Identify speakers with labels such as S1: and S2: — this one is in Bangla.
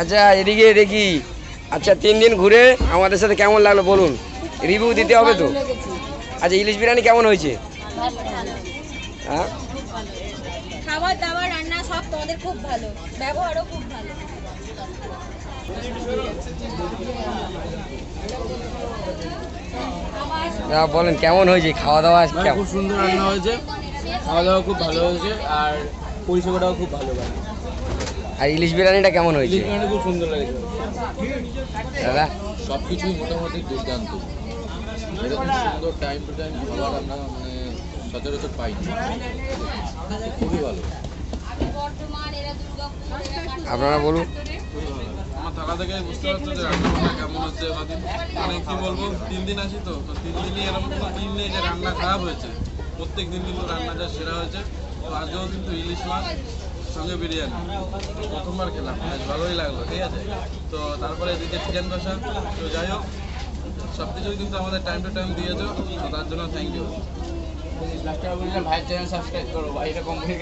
S1: আচ্ছা এদিকে দেখি। আচ্ছা তিন দিন ঘুরে আমাদের সাথে কেমন লাগল বলুন? রিভিউ দিতে হবে তো? আচ্ছা ইলিশ বিরিয়ানি কেমন হয়েছে? হ্যাঁ?
S2: খাবার দাবার রান্না সব তোমাদের খুব ভালো। ব্যবহারও খুব ভালো।
S1: বলেন কেমন হয়েছে? খাওয়া দাওয়া
S3: মানে খুব সুন্দর রান্না হয়েছে। খাওয়া দাওয়া খুব ভালো হয়েছে আর পরিষেবাটাও খুব ভালো।
S1: আর ইলিশ বিরিয়ানিটা কেমন হয়েছে?
S3: বিরিয়ানি খুব সুন্দর লেগেছে
S1: দাদা?
S4: সব কিছুই মোটামুটি দুর্দান্ত। এরকম সুন্দর টাইম টু টাইম খাবার আমরা মানে সচরাচর পাই খুবই ভালো।
S1: আপনারা বলুন।
S5: আমার থাকা থেকে বুঝতে পারছ যে কেমন হচ্ছে মানে কি বলব তিন দিন আসি তো তো তিন দিনই এরকম কোনো দিন নেই যে রান্না খারাপ হয়েছে প্রত্যেক দিন কিন্তু রান্না যা সেরা হয়েছে। তো আজকেও কিন্তু ইলিশ মাছ সঙ্গে বিরিয়ানি। প্রথমবার খেলাম, বেশ ভালোই লাগল, ঠিক আছে? তো তারপরে এদিকে চিকেন কষা, তো যাই হোক সব কিছুই কিন্তু আমাদের টাইম টু টাইম দিয়েছ, তো তার জন্য থ্যাংক ইউ
S3: ভাই চ্যানেল সাবস্ক্রাইব করো, ভাই, এরকম হয়ে